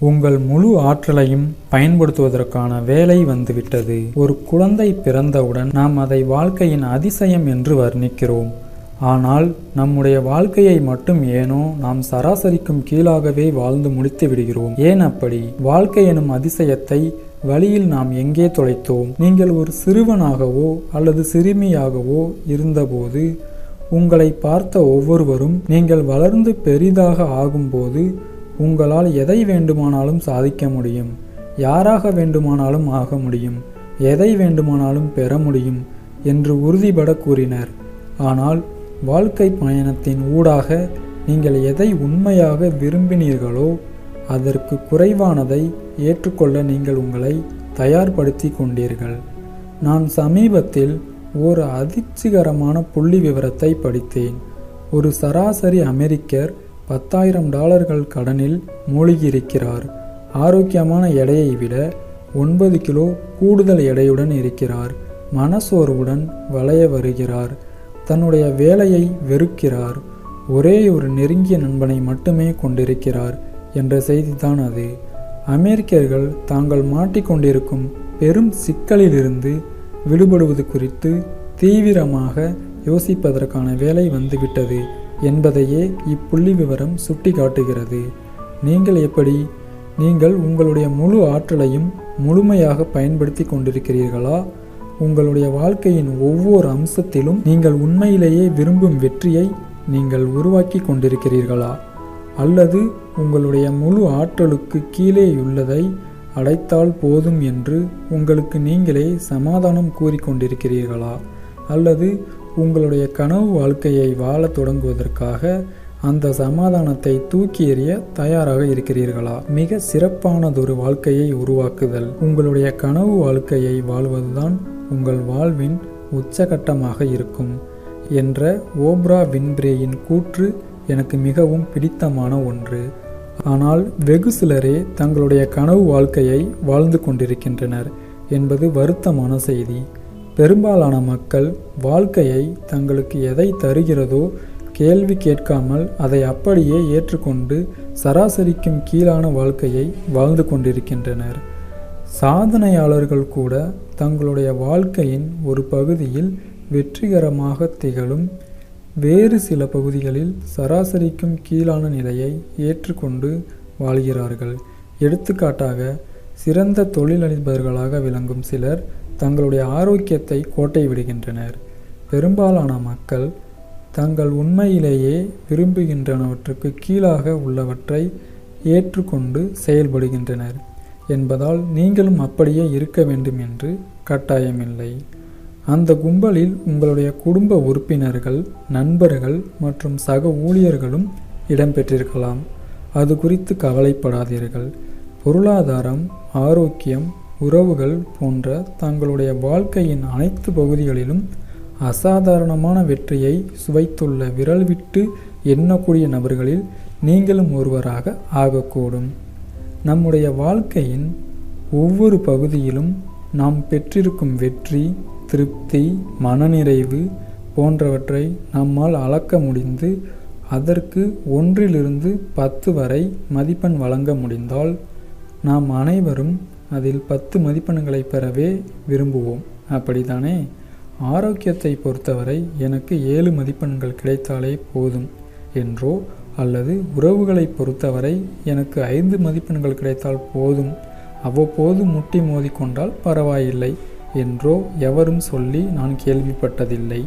உங்கள் முழு ஆற்றலையும் பயன்படுத்துவதற்கான வேலை வந்துவிட்டது. ஒரு குழந்தை பிறந்தவுடன் நாம் அதை வாழ்க்கையின் அதிசயம் என்று வர்ணிக்கிறோம். ஆனால் நம்முடைய வாழ்க்கையை மட்டும் ஏனோ நாம் சராசரிக்கும் கீழாகவே வாழ்ந்து முடித்து விடுகிறோம். ஏன் அப்படி? வாழ்க்கை எனும் அதிசயத்தை வழியில் நாம் எங்கே தொலைத்தோம்? நீங்கள் ஒரு சிறுவனாகவோ அல்லது சிறுமியாகவோ இருந்தபோது உங்களை பார்த்த ஒவ்வொருவரும் நீங்கள் வளர்ந்து பெரிதாக ஆகும்போது உங்களால் எதை வேண்டுமானாலும் சாதிக்க முடியும். யாராக வேண்டுமானாலும் ஆக முடியும். எதை வேண்டுமானாலும் பெற முடியும் என்று உறுதிபட கூறினர். ஆனால் வாழ்க்கை பயணத்தின் ஊடாக நீங்கள் எதை உண்மையாக விரும்பினீர்களோ அதற்கு குறைவானதை ஏற்றுக்கொள்ள நீங்கள் உங்களை தயார்படுத்தி கொண்டீர்கள். நான் சமீபத்தில் ஒரு அதிர்ச்சிகரமான புள்ளி விவரத்தை படித்தேன். ஒரு சராசரி அமெரிக்கர் பத்தாயிரம் டாலர்கள் கடனில் மூழ்கியிருக்கிறார். ஆரோக்கியமான எடையை விட ஒன்பது கிலோ கூடுதல் எடையுடன் இருக்கிறார். மனசோர்வுடன் வளைய வருகிறார். தன்னுடைய வேலையை வெறுக்கிறார். ஒரே ஒரு நெருங்கிய நண்பனை மட்டுமே கொண்டிருக்கிறார் என்ற செய்திதான் அது. அமெரிக்கர்கள் தாங்கள் மாட்டிக்கொண்டிருக்கும் பெரும் சிக்கலிலிருந்து விடுபடுவது குறித்து தீவிரமாக யோசிப்பதற்கான வேலை வந்துவிட்டது. என்பதையே இப்புள்ளி விவரம் சுட்டி காட்டுகிறது நீங்கள் எப்படி? நீங்கள் உங்களுடைய முழு ஆற்றலையும் முழுமையாக பயன்படுத்தி கொண்டிருக்கிறீர்களா? உங்களுடைய வாழ்க்கையின் ஒவ்வொரு அம்சத்திலும் நீங்கள் உண்மையிலேயே விரும்பும் வெற்றியை நீங்கள் உருவாக்கி கொண்டிருக்கிறீர்களா? அல்லது உங்களுடைய முழு ஆற்றலுக்கு கீழே உள்ளதை அடைத்தால் போதும் என்று உங்களுக்கு நீங்களே சமாதானம் கூறிக்கொண்டிருக்கிறீர்களா அல்லது உங்களுடைய கனவு வாழ்க்கையை வாழத் தொடங்குவதற்காக அந்த சமாதானத்தை தூக்கி எறிய தயாராக இருக்கிறீர்களா? மிக சிறப்பானதொரு வாழ்க்கையை உருவாக்குதல். உங்களுடைய கனவு வாழ்க்கையை வாழ்வதுதான் உங்கள் வாழ்வின் உச்சகட்டமாக இருக்கும் என்ற ஓப்ரா வின்பிரேயின் கூற்று எனக்கு மிகவும் பிடித்தமான ஒன்று. ஆனால் வெகு சிலரே தங்களுடைய கனவு வாழ்க்கையை வாழ்ந்து கொண்டிருக்கின்றனர் என்பது வருத்தமான செய்தி. பெரும்பாலான மக்கள் வாழ்க்கையை தங்களுக்கு எதை தருகிறதோ கேள்வி கேட்காமல் அதை அப்படியே ஏற்றுக்கொண்டு சராசரிக்கும் கீழான வாழ்க்கையை வாழ்ந்து கொண்டிருக்கின்றனர். சாதனையாளர்கள் கூட தங்களுடைய வாழ்க்கையின் ஒரு பகுதியில் வெற்றிகரமாக திகழும் வேறு சில பகுதிகளில் சராசரிக்கும் கீழான நிலையை ஏற்றுக்கொண்டு வாழ்கிறார்கள். எடுத்துக்காட்டாக சிறந்த தொழிலதிபர்களாக விளங்கும் சிலர் தங்களுடைய ஆரோக்கியத்தை கோட்டை விடுகின்றனர். பெரும்பாலான மக்கள் தங்கள் உண்மையிலேயே விரும்புகின்றனவற்றுக்கு கீழாக உள்ளவற்றை ஏற்றுக்கொண்டு செயல்படுகின்றனர் என்பதால் நீங்களும் அப்படியே இருக்க வேண்டும் என்று கட்டாயமில்லை. அந்த கும்பலில் உங்களுடைய குடும்ப உறுப்பினர்கள் நண்பர்கள் மற்றும் சக ஊழியர்களும் இடம்பெற்றிருக்கலாம் அது குறித்து கவலைப்படாதீர்கள். பொருளாதாரம் ஆரோக்கியம் உறவுகள் போன்ற தங்களுடைய வாழ்க்கையின் அனைத்து பகுதிகளிலும் அசாதாரணமான வெற்றியை சுவைத்துள்ள விரல் விட்டு எண்ணக்கூடிய நபர்களில் நீங்களும் ஒருவராக ஆகக்கூடும். நம்முடைய வாழ்க்கையின் ஒவ்வொரு பகுதியிலும் நாம் பெற்றிருக்கும் வெற்றி திருப்தி மனநிறைவு போன்றவற்றை நம்மால் அளக்க முடிந்து அதற்கு ஒன்றிலிருந்து பத்து வரை மதிப்பெண் வழங்க முடிந்தால் நாம் அனைவரும் அதில் பத்து மதிப்பெண்களை பெறவே விரும்புவோம். அப்படித்தானே? ஆரோக்கியத்தை பொறுத்தவரை எனக்கு ஏழு மதிப்பெண்கள் கிடைத்தாலே போதும் என்றோ அல்லது உறவுகளை பொறுத்தவரை எனக்கு ஐந்து மதிப்பெண்கள் கிடைத்தால் போதும் அவ்வப்போது முட்டி மோதிக்கொண்டால் பரவாயில்லை என்றோ எவரும் சொல்லி நான் கேள்விப்பட்டதில்லை.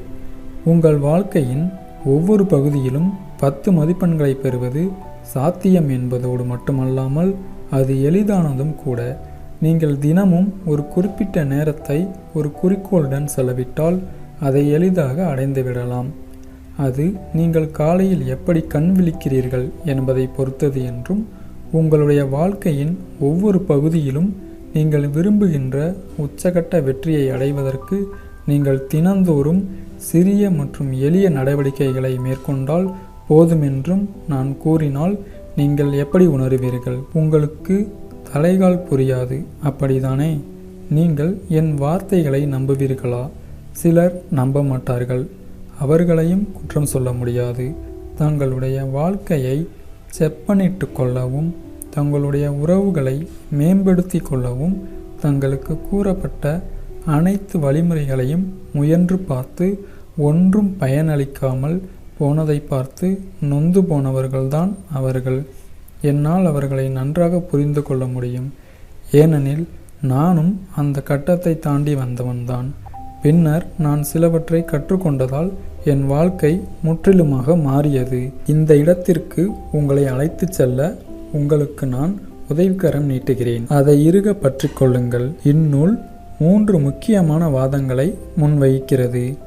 உங்கள் வாழ்க்கையின் ஒவ்வொரு பகுதியிலும் பத்து மதிப்பெண்களை பெறுவது சாத்தியம் என்பதோடு மட்டுமல்லாமல் அது எளிதானதும் கூட. நீங்கள் தினமும் ஒரு குறிப்பிட்ட நேரத்தை ஒரு குறிக்கோளுடன் செலவிட்டால் அதை எளிதாக அடைந்துவிடலாம் அது நீங்கள் காலையில் எப்படி கண் விழிக்கிறீர்கள் என்பதை பொறுத்தது என்றும் உங்களுடைய வாழ்க்கையின் ஒவ்வொரு பகுதியிலும் நீங்கள் விரும்புகின்ற உச்சகட்ட வெற்றியை அடைவதற்கு நீங்கள் தினந்தோறும் சிறிய மற்றும் எளிய நடவடிக்கைகளை மேற்கொண்டால் போதுமென்றும் நான் கூறினால் நீங்கள் எப்படி உணருவீர்கள்? உங்களுக்கு தலைகால் புரியாது. அப்படிதானே? நீங்கள் என் வார்த்தைகளை நம்புவீர்களா? சிலர் நம்ப மாட்டார்கள் அவர்களையும் குற்றம் சொல்ல முடியாது. தங்களுடைய வாழ்க்கையை செப்பனிட்டு கொள்ளவும் தங்களுடைய உறவுகளை மேம்படுத்தி கொள்ளவும் தங்களுக்கு கூறப்பட்ட அனைத்து வழிமுறைகளையும் முயன்று பார்த்து ஒன்றும் பயனளிக்காமல் போனதை பார்த்து நொந்து போனவர்கள்தான் அவர்கள். என்னால் அவர்களை நன்றாக புரிந்து கொள்ள முடியும். ஏனெனில் நானும் அந்த கட்டத்தை தாண்டி வந்தவன்தான். பின்னர் நான் சிலவற்றை கற்றுக்கொண்டதால் என் வாழ்க்கை முற்றிலுமாக மாறியது. இந்த இடத்திற்கு உங்களை அழைத்துச் செல்ல உங்களுக்கு நான் உதவிக்கரம் நீட்டுகிறேன். அதை இருக பற்றி கொள்ளுங்கள். இந்நூல் மூன்று முக்கியமான வாதங்களை முன்வைக்கிறது.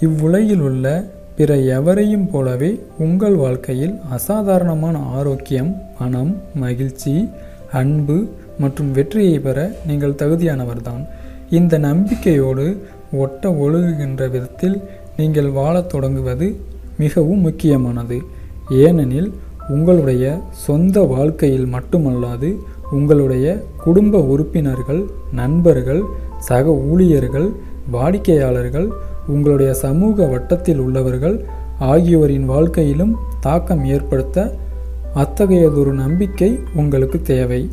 இவ்வுலகில் உள்ள பிற எவரையும் போலவே உங்கள் வாழ்க்கையில் அசாதாரணமான ஆரோக்கியம் பணம் மகிழ்ச்சி அன்பு மற்றும் வெற்றியை பெற நீங்கள் தகுதியானவர்தான். இந்த நம்பிக்கையோடு ஒட்ட ஒழுகுகின்ற விதத்தில் நீங்கள் வாழத் தொடங்குவது மிகவும் முக்கியமானது. ஏனெனில் உங்களுடைய சொந்த வாழ்க்கையில் மட்டுமல்லாது உங்களுடைய குடும்ப உறுப்பினர்கள் நண்பர்கள் சக ஊழியர்கள் வாடிக்கையாளர்கள் உங்களுடைய சமூக வட்டத்தில் உள்ளவர்கள் ஆகியோரின் வாழ்க்கையிலும் தாக்கம் ஏற்படுத்த அத்தகையதொரு நம்பிக்கை உங்களுக்கு தேவை.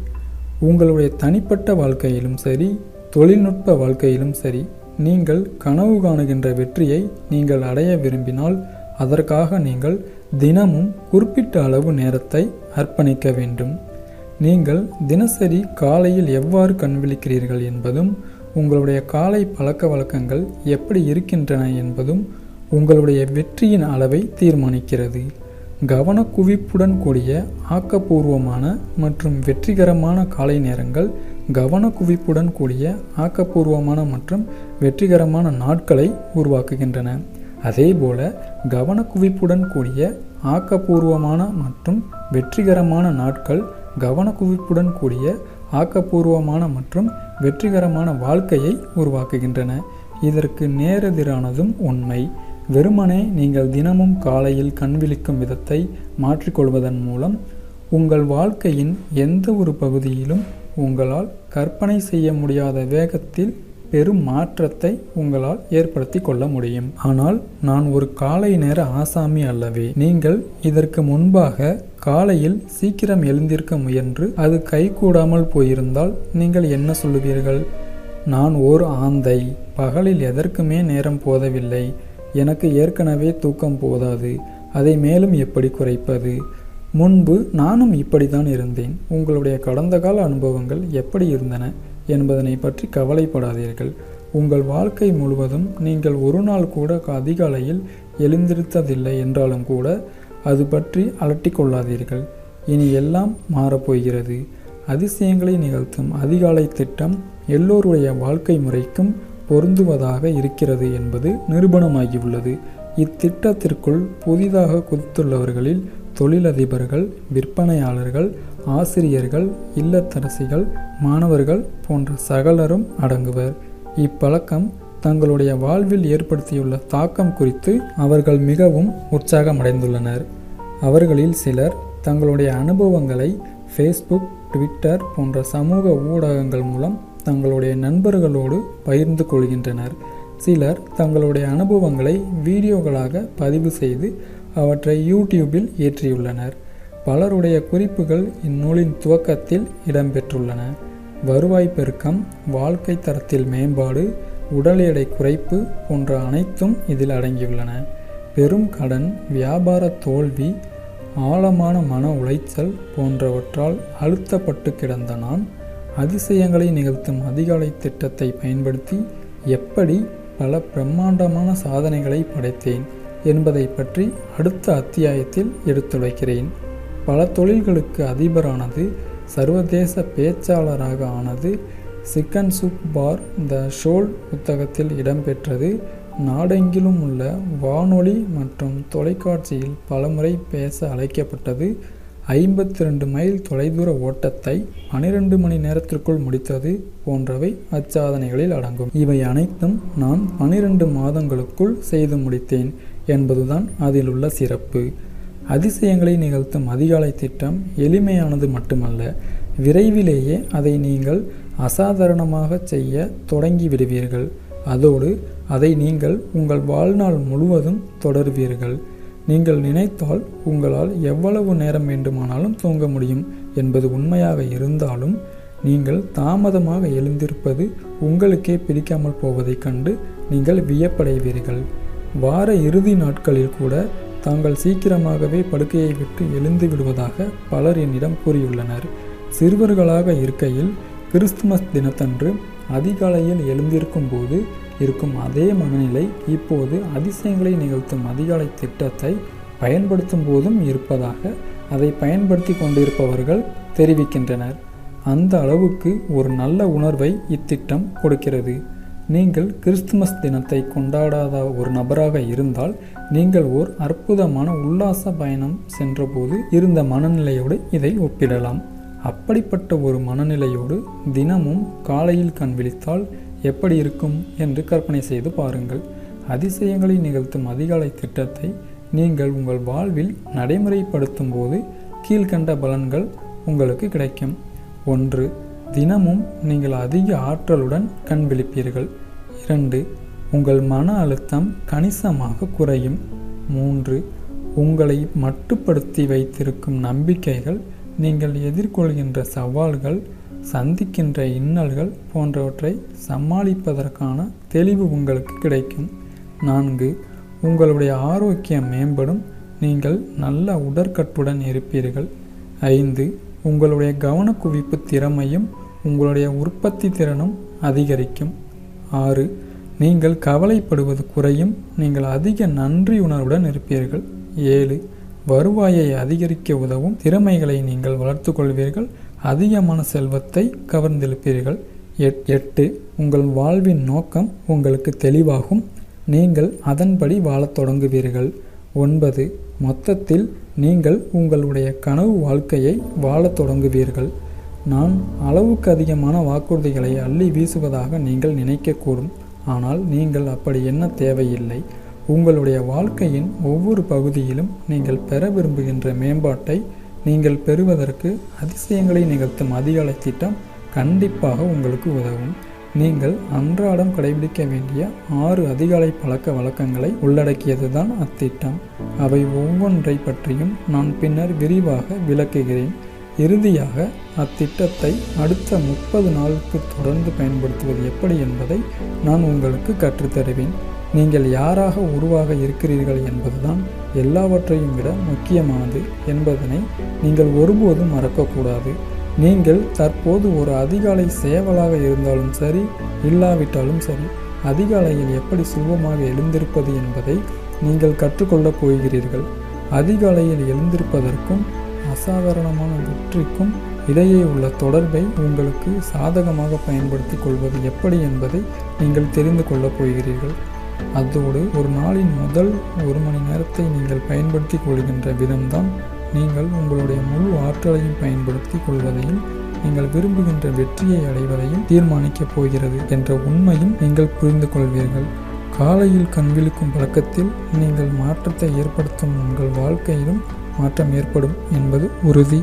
உங்களுடைய தனிப்பட்ட வாழ்க்கையிலும் சரி தொழில்நுட்ப வாழ்க்கையிலும் சரி நீங்கள் கனவு காணுகின்ற வெற்றியை நீங்கள் அடைய விரும்பினால் அதற்காக நீங்கள் தினமும் குறிப்பிட்ட அளவு நேரத்தை அர்ப்பணிக்க வேண்டும். நீங்கள் தினசரி காலையில் எவ்வாறு கண்விழிக்கிறீர்கள் என்பதும் உங்களுடைய காலை பழக்க வழக்கங்கள் எப்படி இருக்கின்றன என்பதும் உங்களுடைய வெற்றியின் அளவை தீர்மானிக்கிறது. கவனக்குவிப்புடன் கூடிய ஆக்கப்பூர்வமான மற்றும் வெற்றிகரமான காலை நேரங்கள் கவனக்குவிப்புடன் கூடிய ஆக்கப்பூர்வமான மற்றும் வெற்றிகரமான நாட்களை உருவாக்குகின்றன. அதேபோல கவனக்குவிப்புடன் கூடிய ஆக்கப்பூர்வமான மற்றும் வெற்றிகரமான நாட்கள் கவனக்குவிப்புடன் கூடிய ஆக்கப்பூர்வமான மற்றும் வெற்றிகரமான வாழ்க்கையை உருவாக்குகின்றன. இதற்கு நேரெதிரானதும் உண்மை. வெறுமனே நீங்கள் தினமும் காலையில் கண்விழிக்கும் விதத்தை மாற்றிக்கொள்வதன் மூலம் உங்கள் வாழ்க்கையின் எந்த ஒரு பகுதியிலும் உங்களால் கற்பனை செய்ய முடியாத வேகத்தில் பெரும் மாற்றத்தை உங்களால் ஏற்படுத்தி கொள்ள முடியும். ஆனால் நான் ஒரு காலை நேர ஆசாமி அல்லவே. நீங்கள் இதற்கு முன்பாக காலையில் சீக்கிரம் எழுந்திருக்க முயன்று அது கைகூடாமல் போயிருந்தால் நீங்கள் என்ன சொல்லுவீர்கள்? நான் ஓர் ஆந்தை பகலில் எதற்குமே நேரம் போதவில்லை எனக்கு ஏற்கனவே தூக்கம் போதாது அதை மேலும் எப்படி குறைப்பது? முன்பு நானும் இப்படித்தான் இருந்தேன் உங்களுடைய கடந்த கால அனுபவங்கள் எப்படி இருந்தன என்பதனை பற்றி கவலைப்படாதீர்கள். உங்கள் வாழ்க்கை முழுவதும் நீங்கள் ஒரு நாள் கூட அதிகாலையில் எழுந்திருத்ததில்லை என்றாலும் கூட அது பற்றி அலட்டிக் கொள்ளாதீர்கள் இனி எல்லாம் மாறப்போகிறது. அதிசயங்களை நிகழ்த்தும் அதிகாலை திட்டம் எல்லோருடைய வாழ்க்கை முறைக்கும் பொருந்துவதாக இருக்கிறது என்பது நிரூபணமாகியுள்ளது. இத்திட்டத்திற்குள் புதிதாக குதித்துள்ளவர்களில் தொழிலதிபர்கள் விற்பனையாளர்கள் ஆசிரியர்கள் இல்லத்தரசிகள் மாணவர்கள் போன்ற சகலரும் அடங்குவர். இப்பழக்கம் தங்களுடைய வாழ்வில் ஏற்படுத்தியுள்ள தாக்கம் குறித்து அவர்கள் மிகவும் உற்சாகமடைந்துள்ளனர். அவர்களில் சிலர் தங்களுடைய அனுபவங்களை ஃபேஸ்புக் ட்விட்டர் போன்ற சமூக ஊடகங்கள் மூலம் தங்களுடைய நண்பர்களோடு பகிர்ந்து கொள்கின்றனர். சிலர் தங்களுடைய அனுபவங்களை வீடியோக்களாக பதிவு செய்து அவற்றை யூடியூபில் ஏற்றியுள்ளனர். பலருடைய குறிப்புகள் இந்நூலின் துவக்கத்தில் இடம்பெற்றுள்ளன. வருவாய் பெருக்கம் வாழ்க்கை தரத்தில் மேம்பாடு உடல் எடை குறைப்பு போன்ற அனைத்தும் இதில் அடங்கியுள்ளன. பெரும் கடன் வியாபார தோல்வி ஆழமான மன உளைச்சல் போன்றவற்றால் அழுத்தப்பட்டு கிடந்த நான் அதிசயங்களை நிகழ்த்தும் அதிகாலை திட்டத்தை பயன்படுத்தி எப்படி பல பிரம்மாண்டமான சாதனைகளை படைத்தேன் என்பதை பற்றி அடுத்த அத்தியாயத்தில் எடுத்துரைக்கிறேன். பல தொழில்களுக்கு அதிபரானது சர்வதேச பேச்சாளராக ஆனது சிக்கன் சூப் பார் த ஷோல் புத்தகத்தில் இடம்பெற்றது. நாடெங்கிலும் உள்ள வானொலி மற்றும் தொலைக்காட்சியில் பலமுறை பேச அழைக்கப்பட்டது. ஐம்பத்தி ரெண்டு மைல் தொலைதூர ஓட்டத்தை பனிரெண்டு மணி நேரத்திற்குள் முடித்தது போன்றவை அச்சாதனைகளில் அடங்கும். இவை அனைத்தும் நான் பனிரெண்டு மாதங்களுக்குள் செய்து முடித்தேன் என்பதுதான் அதில் உள்ள சிறப்பு. அதிசயங்களை நிகழ்த்தும் அதிகாலை திட்டம் எளிமையானது மட்டுமல்ல. விரைவிலேயே அதை நீங்கள் அசாதாரணமாக செய்ய தொடங்கி விடுவீர்கள் அதோடு அதை நீங்கள் உங்கள் வாழ்நாள் முழுவதும் தொடர்வீர்கள். நீங்கள் நினைத்தால் உங்களால் எவ்வளவு நேரம் வேண்டுமானாலும் தூங்க முடியும் என்பது உண்மையாக இருந்தாலும் நீங்கள் தாமதமாக எழுந்திருப்பது உங்களுக்கே பிடிக்காமல் போவதைக் கண்டு நீங்கள் வியப்படைவீர்கள். வார இறுதி நாட்களில் கூட தாங்கள் சீக்கிரமாகவே படுக்கையை விட்டு எழுந்து விடுவதாக பலர் என்னிடம் கூறியுள்ளனர். சிறுவர்களாக இருக்கையில் கிறிஸ்துமஸ் தினத்தன்று அதிகாலையில் எழுந்திருக்கும் போது இருக்கும் அதே மனநிலை இப்போது அதிசயங்களை நிகழ்த்தும் அதிகாலை திட்டத்தை பயன்படுத்தும் போதும் இருப்பதாக அதை பயன்படுத்தி கொண்டிருப்பவர்கள் தெரிவிக்கின்றனர். அந்த அளவுக்கு ஒரு நல்ல உணர்வை இத்திட்டம் கொடுக்கிறது. நீங்கள் கிறிஸ்துமஸ் தினத்தை கொண்டாடாத ஒரு நபராக இருந்தால் நீங்கள் ஓர் அற்புதமான உல்லாச பயணம் சென்றபோது இருந்த மனநிலையோடு இதை ஒப்பிடலாம். அப்படிப்பட்ட ஒரு மனநிலையோடு தினமும் காலையில் கண் விழித்தால் எப்படி இருக்கும் என்று கற்பனை செய்து பாருங்கள். அதிசயங்களை நிகழ்த்தும் அதிகாலை திட்டத்தை நீங்கள் உங்கள் வாழ்வில் நடைமுறைப்படுத்தும் போது கீழ்கண்ட பலன்கள் உங்களுக்கு கிடைக்கும். ஒன்று தினமும் நீங்கள் அதிக ஆற்றலுடன் கண் விழிப்பீர்கள். இரண்டு உங்கள் மன அழுத்தம் கணிசமாக குறையும். மூன்று உங்களை மட்டுப்படுத்தி வைத்திருக்கும் நம்பிக்கைகள் நீங்கள் எதிர்கொள்கின்ற சவால்கள் சந்திக்கின்ற இன்னல்கள் போன்றவற்றை சமாளிப்பதற்கான தெளிவு உங்களுக்கு கிடைக்கும். நான்கு உங்களுடைய ஆரோக்கியம் மேம்படும். நீங்கள் நல்ல உடற்கட்டுடன் இருப்பீர்கள். ஐந்து உங்களுடைய கவனக்குவிப்பு திறமையும் உங்களுடைய உற்பத்தி திறனும் அதிகரிக்கும். ஆறு நீங்கள் கவலைப்படுவது குறையும். நீங்கள் அதிக நன்றி உணர்வுடன் இருப்பீர்கள். ஏழு வருவாயை அதிகரிக்க உதவும் திறமைகளை நீங்கள் வளர்த்து கொள்வீர்கள். அதிகமான செல்வத்தை கவர்ந்தெழுப்பீர்கள் எட்டு உங்கள் வாழ்வின் நோக்கம் உங்களுக்கு தெளிவாகும். நீங்கள் அதன்படி வாழத் தொடங்குவீர்கள். ஒன்பது மொத்தத்தில் நீங்கள் உங்களுடைய கனவு வாழ்க்கையை வாழத் தொடங்குவீர்கள். நான் அளவுக்கு அதிகமான வாக்குறுதிகளை அள்ளி வீசுவதாக நீங்கள் நினைக்கக்கூடும். ஆனால் நீங்கள் அப்படி என்ன தேவையில்லை. உங்களுடைய வாழ்க்கையின் ஒவ்வொரு பகுதியிலும் நீங்கள் பெற விரும்புகின்ற மேம்பாட்டை நீங்கள் பெறுவதற்கு அதிசயங்களை நிகழ்த்தும் அதிகாலை திட்டம் கண்டிப்பாக உங்களுக்கு உதவும். நீங்கள் அன்றாடம் கடைபிடிக்க வேண்டிய ஆறு அதிகாலை பழக்க வழக்கங்களை உள்ளடக்கியது தான் அத்திட்டம். அவை ஒவ்வொன்றை பற்றியும் நான் பின்னர் விரிவாக விளக்குகிறேன். இறுதியாக அத்திட்டத்தை அடுத்த முப்பது நாளுக்கு தொடர்ந்து பயன்படுத்துவது எப்படி என்பதை நான் உங்களுக்கு கற்றுத்தருவேன். நீங்கள் யாராக உருவாக இருக்கிறீர்கள் என்பதுதான் எல்லாவற்றையும் விட முக்கியமானது என்பதனை நீங்கள் ஒருபோதும் மறக்கக்கூடாது. நீங்கள் தற்போது ஒரு அதிகாலை சேவலாக இருந்தாலும் சரி இல்லாவிட்டாலும் சரி அதிகாலையில் எப்படி சுலபமாக எழுந்திருப்பது என்பதை நீங்கள் கற்றுக்கொள்ளப் போகிறீர்கள். அதிகாலையில் எழுந்திருப்பதற்கும் அசாதாரணமான வெற்றிக்கும் இடையே உள்ள தொடர்பை உங்களுக்கு சாதகமாக பயன்படுத்தி கொள்வது எப்படி என்பதை நீங்கள் தெரிந்து கொள்ளப் போகிறீர்கள். அதோடு ஒரு நாளின் முதல் ஒரு மணி நேரத்தை நீங்கள் பயன்படுத்தி கொள்கின்ற விதம்தான் நீங்கள் உங்களுடைய முழு ஆற்றலையும் பயன்படுத்தி கொள்வதையும் நீங்கள் விரும்புகின்ற வெற்றியை அடைவதையும் தீர்மானிக்கப் போகிறது என்ற உண்மையும் நீங்கள் புரிந்து கொள்வீர்கள். காலையில் கண்விழிக்கும் பழக்கத்தில் நீங்கள் மாற்றத்தை ஏற்படுத்தும் உங்கள் வாழ்க்கையிலும் மாற்றம் ஏற்படும் என்பது உறுதி.